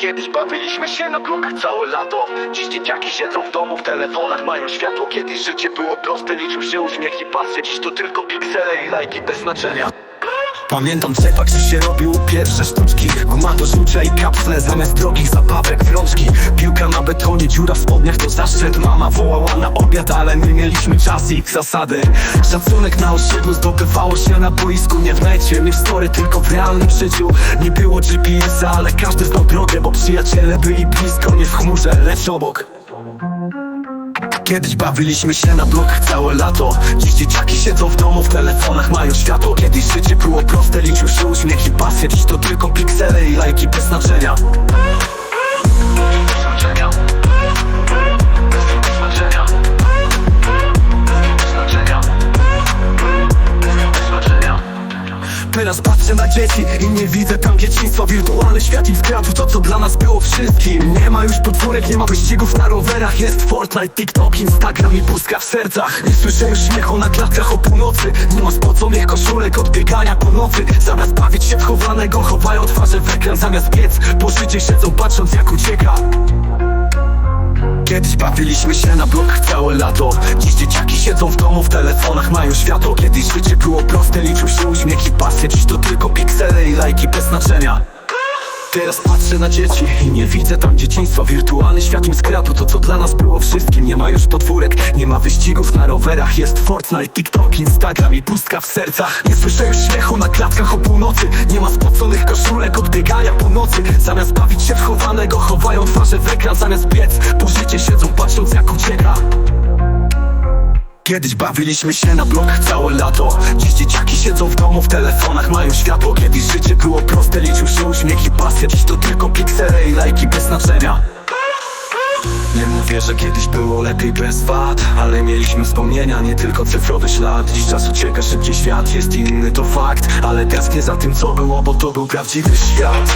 Kiedyś bawiliśmy się na blokach całe lato. Dziś dzieciaki siedzą w domu, w telefonach mają światło. Kiedyś życie było proste, liczył się uśmiech i pasje. Dziś to tylko piksele i lajki bez znaczenia Pamiętam cepak, że się robił pierwsze sztuczki. Guma do rzucia i kapsle zamiast drogich zabawek Wrączki, piłka na betonie, dziura w spodniach to zaszczyt. Mama wołała na obiad, ale nie mieliśmy czasu i zasady. Szacunek na osiedlu zdobywało się na boisku Nie w necie, nie w story, tylko w realnym życiu. Nie było GPS-a, ale każdy znał drogę Bo przyjaciele byli blisko, nie w chmurze, lecz obok Kiedyś bawiliśmy się na blokach całe lato. Dziś dzieciaki siedzą w domu, w telefonach mają światło. Kiedyś życie było proste, liczył się uśmiech i pasje Dziś to tylko piksele i lajki bez znaczenia. Teraz patrzę na dzieci i nie widzę tam dzieciństwa Wirtualny świat im skradł to co dla nas było wszystkim. Nie ma już podwórek, nie ma wyścigów na rowerach. Jest Fortnite, TikTok, Instagram i pustka w sercach. Nie słyszę już śmiechu na klatkach o północy. Nie ma spoconych koszulek od biegania po nocy. Zamiast bawić się w chowanego, chowają twarze w ekran Zamiast biec, po życie siedzą patrząc jak ucieka. Kiedyś bawiliśmy się na blokach całe lato. Dziś dzieciaki siedzą w domu, w telefonach mają światło. Kiedyś życie było proste, piksele i lajki bez znaczenia. Teraz patrzę na dzieci i nie widzę tam dzieciństwa. Wirtualny świat im skradł to co dla nas było wszystkim. Nie ma już podwórek, nie ma wyścigów na rowerach. Jest Fortnite, TikTok, Instagram i pustka w sercach. Nie słyszę już śmiechu na klatkach o północy. Nie ma spoconych koszulek od po nocy Zamiast bawić się w chowanego, chowają twarze w ekran. Zamiast biec, po życie siedzą patrząc jak ucieka. Kiedyś bawiliśmy się na blokach całe lato. Dziś dzieciaki siedzą w domu, w telefonach mają światło. Kiedyś Dziś to tylko piksele i lajki bez znaczenia. Nie mówię, że kiedyś było lepiej bez wad Ale mieliśmy wspomnienia, nie tylko cyfrowy ślad. Dziś czas ucieka, szybciej świat jest inny, to fakt. Ale tęsknię za tym co było, bo to był prawdziwy świat